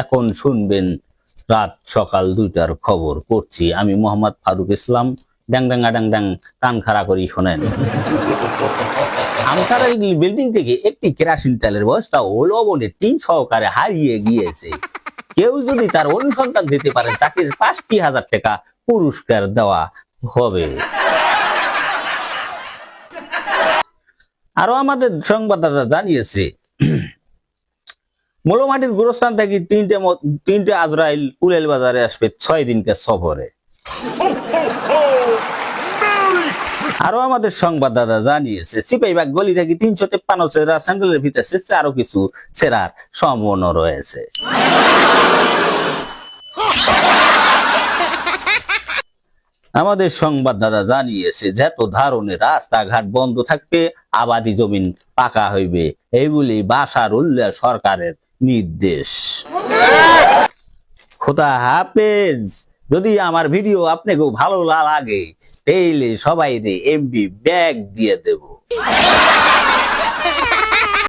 এখন শুনবেন রাত সকাল দুইটার খবর করছি। আমি মোহাম্মদ ফারুক ইসলাম। ড্যাং ড্যাঙ্গা ড্যাং ড্যাং, কান খাড়া করি শোনেন। বিল্ডিং থেকে একটি কেরাসিন তেলের বস্তা ও লবণের টিন সহকারে হারিয়ে গিয়েছে। কেউ যদি তার অনুসন্ধান দিতে পারেন, তাকে পাঁচটি হাজার টাকা পুরস্কার দেওয়া হবে। আরও আমাদের সংবাদদাতা জানিয়েছে মোলোমাটির গোরস্থান থেকে তিনটে তিনটে আজরাইল উলেল বাজারে আসবে ছয় দিনকে সফরে। আরও আমাদের সংবাদদাতা জানিয়েছে সিপাহীবাগ গলি থেকে তিনশো তেপ্পান্ন সেরা স্যান্ডেলের ভিতরে সেচে আরও কিছু সেরার সম্ভাবনা রয়েছে। আমাদের সংবাদদাতা জানিয়েছে যত ধারণে রাস্তাঘাট বন্ধ থাকবে, আবাদি জমিন পাকা হইবে। এইগুলি বাসার উল্লেখ সরকারের নির্দেশ। খোদা হাফেজ, যদি আমার ভিডিও আপনাকেও ভালো লাগে, তাইলে সবাই এমবি ব্যাগ দিয়ে দেব।